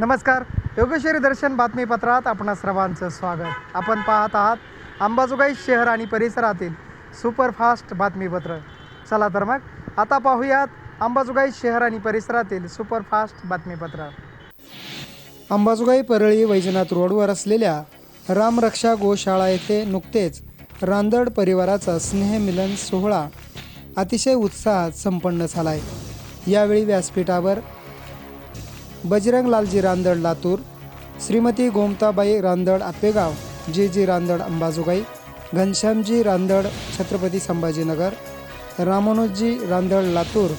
नमस्कार. योगेश्वरी दर्शन बातमीपत्रात आपणा सर्वांचं स्वागत. आपण पाहत आहात अंबाजोगाई शहर आणि परिसरातील सुपरफास्ट बातमीपत्र. चला तर मग आता पाहूयात अंबाजोगाई शहर आणि परिसरातील सुपरफास्ट बातमीपत्र. अंबाजोगाई परळी वैजनाथ रोडवर असलेल्या रामरक्षा गोशाळा येथे नुकतेच रांदड परिवाराचा स्नेहमिलन सोहळा अतिशय उत्साहात संपन्न झाला आहे यावेळी व्यासपीठावर बजरंग लालजी रांदड लातूर श्रीमती गोमताबाई रांदड आपेगाव जे जी रांदड अंबाजोगाई घनश्यामजी रांदड छत्रपती संभाजीनगर रामानुजी रांदड लातूर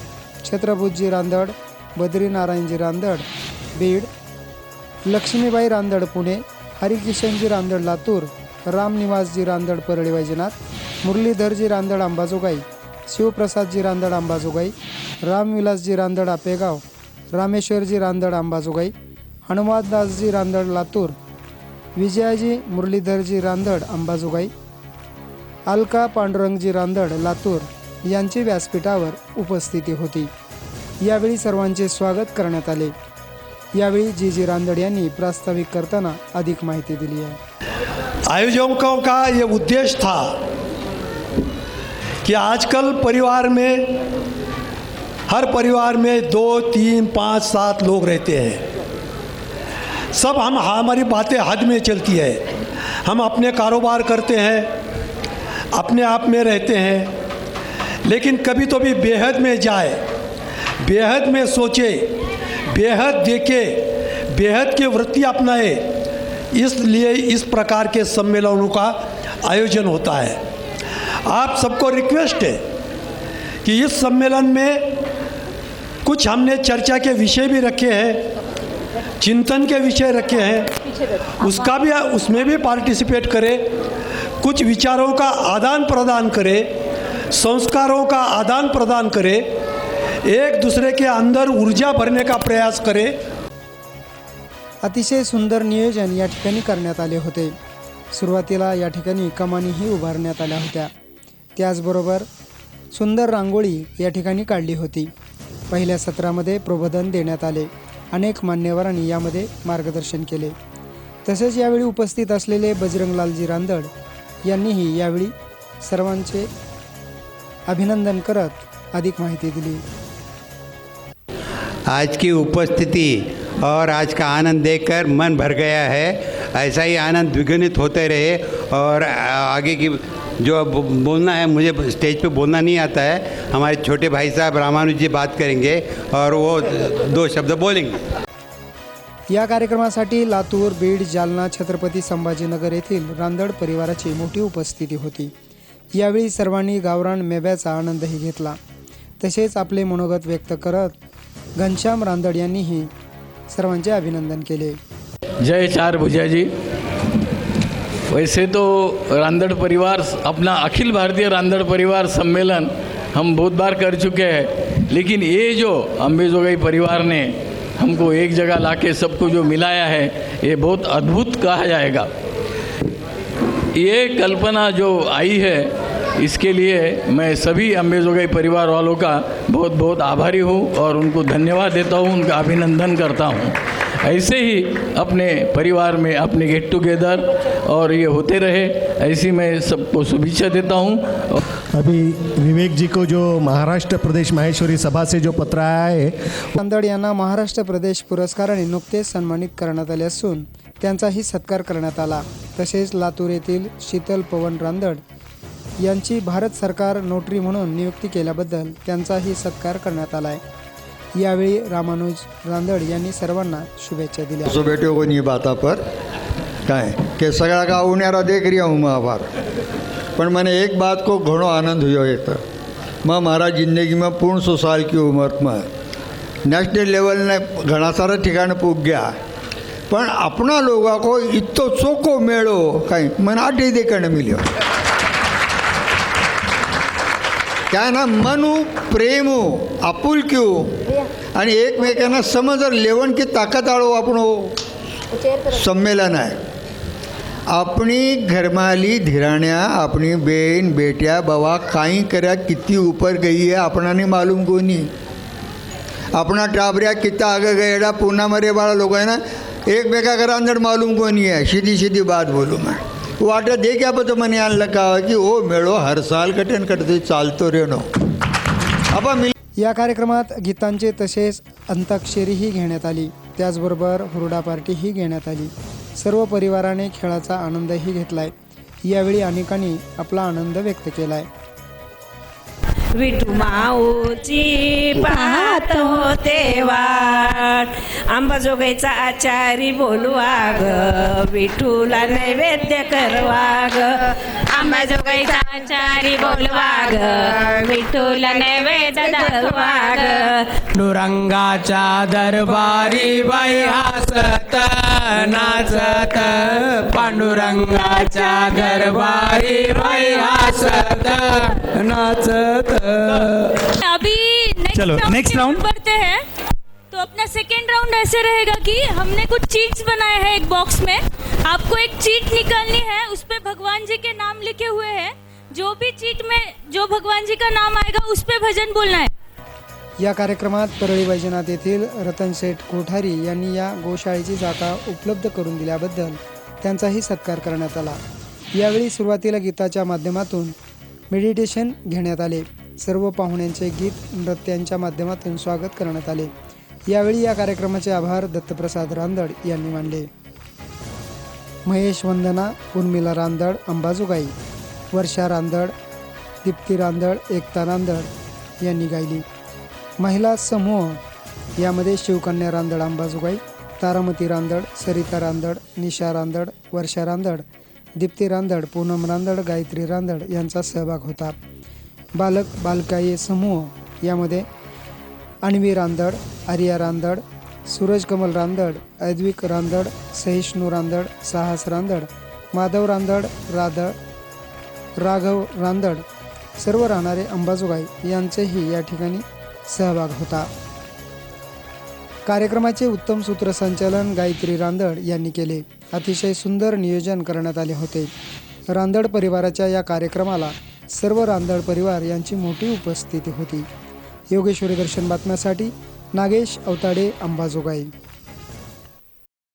छत्रभुजी रांदड बद्रीनारायणजी रांदड बीड लक्ष्मीबाई रांदड पुणे हरिकिशनजी रांदड लातूर रामनिवासजी रांदड परळी वैजनाथ मुरलीधरजी रांदड अंबाजोगाई शिवप्रसादजी रांदड अंबाजोगाई रामविलासजी रांदड आपेगाव रामेश्वरजी रांदड अंबाजोगाई हनुमानदासजी रांदड लातूर विजयाजी मुरलीधरजी रांदड अंबाजोगाई अलका पांडुरंगजी रांदड लातूर यांची व्यासपीठावर उपस्थिती होती. यावेळी सर्वांचे स्वागत करण्यात आले. यावेळी जी जी रांदड यांनी प्रास्ताविक करताना अधिक माहिती दिली आहे. आयोजकों का ये उद्देश्य था कि आजकल परिवार में हर परिवार में दो, तीन, पाँच, सात लोग रहते हैं। सब हम, हमारी बातें हद में चलती है। हम अपने कारोबार करते हैं, अपने आप में रहते हैं। लेकिन कभी तो भी बेहद में जाए, बेहद में सोचे, बेहद देखे, बेहद की वृत्ति अपनाए, इसलिए इस प्रकार के सम्मेलनों का आयोजन होता है। आप सबको रिक्वेस्ट है कि इस सम्मेलन में कुछ हमने चर्चा के विषय भी रखे हैं चिंतन के विषय रखे हैं उसका भी उसमें भी पार्टिसिपेट करें कुछ विचारों का आदान प्रदान करें संस्कारों का आदान प्रदान करें एक दूसरे के अंदर ऊर्जा भरने का प्रयास करें। अतिशय सुंदर नियोजन या ठिकाणी करण्यात आले होते. सुरुवातीला या ठिकाणी कमानीही उभारण्यात आल्या होत्या. त्याचबरोबर सुंदर रांगोळी या ठिकाणी काढली होती. पहिल्या सत्रामध्ये प्रबोधन देण्यात आले. अनेक मान्यवरांनी यामध्ये मार्गदर्शन केले. तसेच यावेळी उपस्थित असलेले बजरंगलालजी रांदड यांनीही यावेळी सर्वांचे अभिनंदन करत अधिक माहिती दिली. आज की उपस्थिति और आज का आनंद देखकर मन भर गया है। ऐसा ही आनंद द्विगुणित होते रहे और आगे की जो बो- बोलना है मुझे स्टेज पे बोलना नहीं आता है। हमारे छोटे भाई साहब रामानुज जी बात करेंगे और वो दो शब्द बोलेंगे। या कार्यक्रमासाठी लातूर बीड जालना छत्रपती संभाजीनगर येथील रांदड परिवाराची मोठी उपस्थिती होती. यावेळी सर्वांनी गावरान मेव्याचा आनंदही घेतला. तसेच आपले मनोगत व्यक्त करत घनश्याम रांदड यांनीही सर्वांचे अभिनंदन केले. जय चार भुजा जी वैसे तो रांदड़ परिवार, अपना अखिल भारतीय रांदड़ परिवार सम्मेलन हम बहुत बार कर चुके हैं। लेकिन ये जो अम्बेजोगई परिवार ने हमको एक जगह लाके सबको जो मिलाया है, ये बहुत अद्भुत कहा जाएगा। ये कल्पना जो आई है, इसके लिए मैं सभी अम्बेजोगई परिवार वालों का बहुत बहुत आभारी हूँ और उनको धन्यवाद देता हूँ, उनका अभिनंदन करता हूँ। ऐसे ही अपने परिवार में अपने गेट टुगेदर और ये होते रहे। ऐसी मैं सबको शुभेच्छा देता हूँ। अभी विवेक जी को जो महाराष्ट्र प्रदेश माहेश्वरी सभा से जो पत्र आया है रांदड यांना महाराष्ट्र प्रदेश पुरस्काराने नुकतेच सन्मानित करण्यात आले असून त्यांचाही सत्कार करण्यात आला. तसेच लातूर येथील शीतल पवन रांदड यांची भारत सरकार नोटरी म्हणून नियुक्ती केल्याबद्दल त्यांचाही सत्कार करण्यात आला आहे यावेळी रामानुज रांदड यांनी सर्वांना शुभेच्छा दिल्या. शुभेटो कोणी बाता पर. काय? के सगळा का उन्यारा देख रिया हूँ महाभार पण मने एक बात को घणो आनंद होयो येत मग महाराज मारा जिंदगी पूर्ण सुसाल की उमर मग नेशनल लेवल ने घना सारा ठिकाण पूग गया. पण आपणा लोगों इतो चोखो मेळो कहीं मैंने आठ ही देखने काय ना मनू प्रेमू आपुलकीऊ आणि एकमेकांना समजर लेवण की ताकद आळो आपण हो. संमेलन आहे. आपणी घरमाली धिराण्या आपणी बेन बेट्या बवा काही करा किती उपर गई है आपणाने मालूम कोणी? आपणा टाबऱ्या किता आग गयडा पुन्हा मरे बाळा लोक आहे ना एकमेकाकरांजड मालूम कोणी आहे? शिधी शिधी बात बोलू मग वाटत दे क्या पण मने आणलं का? की हो, ओ मेळो हर साल कटते चालतो रे नो. आपण मिल या कार्यक्रमात गीतांचे तसेच अंताक्षरीही घेण्यात आली. त्याचबरोबर हुरडा पार्टीही घेण्यात आली. सर्व परिवाराने खेळाचा आनंदही घेतलाय. यावेळी अनेकांनी आपला आनंद व्यक्त केलाय. आहे माऊची पाहत होते वाट. अंबाजोगाईचा आचारी बोलवा ग विठूला नैवेद्य करवा ग अंबाजोगाईचा आचारी बोलवा ग विठूला नैवेद्य धरवा ग डुरंगाच्या दरबारी बाई हसत नाचत पांडुरंगाच्या दरबारी बाई हसत नाचत. अभी नेक्स्ट चलो, राउंड ओर round. बढ़ते हैं। तो अपना सेकेंड राउंड ऐसे रहेगा कि हमने कुछ चीट्स बनाए हैं एक बॉक्स में। आपको एक चीट निकालनी है उस पे भगवान जी के नाम लिखे हुए हैं। जो भी चीट में जो भगवान जी का नाम आएगा उस पे भजन बोलना है। या कार्यक्रमात परळी वैजनाथ येथील रतनशेठ कोठारी यांनी या गोशाळेची जागा उपलब्ध करून दिल्याबद्दल त्यांचाही सत्कार करण्यात आला. यावेळी सुरुवातीला गीताच्या माध्यमातून मेडिटेशन घेण्यात आले. सर्व पाहुण्यांचे गीत नृत्यांच्या माध्यमातून स्वागत करण्यात आले. यावेळी या कार्यक्रमाचे आभार दत्तप्रसाद रांदड यांनी मानले. महेश वंदना उर्मिला रांदड अंबाजोगाई वर्षा रांदड दीप्ती रांदड एकता रांदड यांनी गायली. महिला समूह. यामध्ये शिवकन्या रांदड अंबाजोगाई तारामती रांदड सरिता रांदड निशा रांदड वर्षा रांदड दीप्ती रांदड पूनम रांदड गायत्री रांदड यांचा सहभाग होता. बालक बालकाये समूह. यामध्ये अण्वी रांदड आर्या रांदड सूरज कमल रांदड अद्विक रांदड सहिष्णू रांदड साहस रांदड माधव रांदड राधळ राघव रांदड सर्व राहणारे अंबाजोगाई यांचेही या ठिकाणी सहभाग होता. कार्यक्रमाचे उत्तम सूत्रसंचालन गायत्री रांदड यांनी केले. अतिशय सुंदर नियोजन करण्यात आले होते. रांदड परिवाराच्या या कार्यक्रमाला सर्व रांदड परिवार यांची मोठी उपस्थिती होती. योगेश्वरी दर्शन बातम्यासाठी नागेश अवताडे अंबाजोगाई.